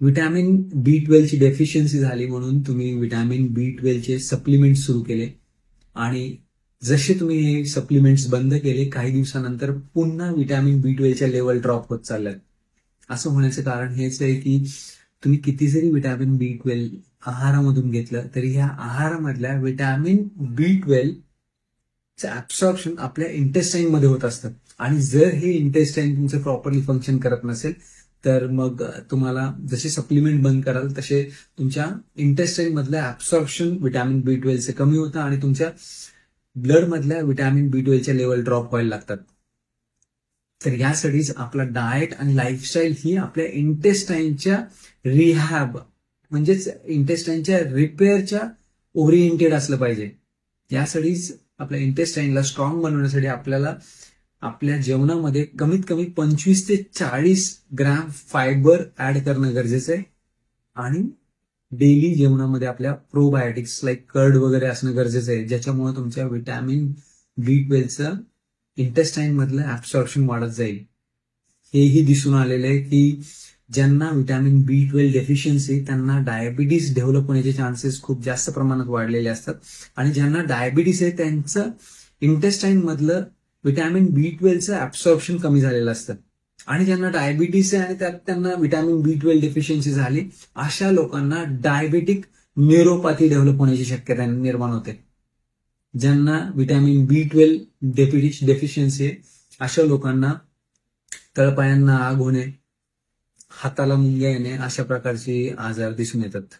Vitamin बी ट्वेल्वची deficiency झाली म्हणून तुम्ही विटॅमिन बी ट्वेल्वचे सप्लिमेंट सुरू केले. आणि जसे तुम्ही हे सप्लिमेंट्स बंद केले काही दिवसानंतर पुन्हा विटॅमिन बी ट्वेल्वच्या लेवल ड्रॉप होत चालल्यात. असं होण्याचं कारण हेच आहे की तुम्ही किती जरी विटॅमिन बी ट्वेल्व आहारामधून घेतलं तरी ह्या आहारामधल्या विटॅमिन बी ट्वेल्वचं ऍब्सॉर्प्शन आपल्या इंटेस्टाईन मध्ये होत असतं. आणि जर हे इंटेस्टाईन तुमचं प्रॉपरली फंक्शन करत नसेल तर मग तुम्हाला जसे सप्लिमेंट बंद कराल तसे तुमच्या इंटेस्टाईन मधल्या ऍब्सॉर्प्शन विटॅमिन बी ट्वेल्वचे कमी होतं आणि तुमच्या ब्लड मधल्या विटॅमिन बी ट्वेल्वच्या लेवल ड्रॉप व्हायला लागतात. तर यासाठीच आपला डाएट आणि लाईफस्टाईल ही आपल्या इंटेस्टाईनच्या रिहॅब म्हणजेच इंटेस्टाईनच्या रिपेअरच्या ओरिएंटेड असलं पाहिजे. यासाठीच आपल्या इंटेस्टाईनला स्ट्रॉंग बनवण्यासाठी आपल्याला आपल्या जेवणामध्ये कमीत कमी पंचवीस ते चाळीस ग्रॅम फायबर ऍड करणं गरजेचं आहे. आणि डेली जेवणामध्ये आपल्या प्रोबायोटिक्स लाईक कर्ड वगैरे असणं गरजेचं आहे ज्याच्यामुळे तुमच्या विटॅमिन बी ट्वेल्वचं इंटेस्टाईन मधलं ऍब्सॉर्प्शन वाढत जाईल. हेही दिसून आलेलं आहे की ज्यांना विटॅमिन बी ट्वेल्व डेफिशियन्सी त्यांना डायबिटीस डेव्हलप होण्याचे चान्सेस खूप जास्त प्रमाणात वाढलेले असतात. आणि ज्यांना डायबिटीस आहे त्यांचं इंटेस्टाईन मधलं व्हिटॅमिन बी ट्वेल्वचं ऍब्सॉर्प्शन कमी झालेलं असतं. आणि ज्यांना डायबिटीस आहे आणि त्यात त्यांना व्हिटॅमिन बी ट्वेल्व डेफिशियन्सी झाली अशा लोकांना डायबेटिक न्यूरोपॅथी डेव्हलप होण्याची शक्यता निर्माण होते. ज्यांना व्हिटॅमिन बी ट्वेल्व डेफिशियन्सी आहे अशा लोकांना तळपायांना आग होणे हाताला मुंग्या येणे अशा प्रकारचे आजार दिसून येतात.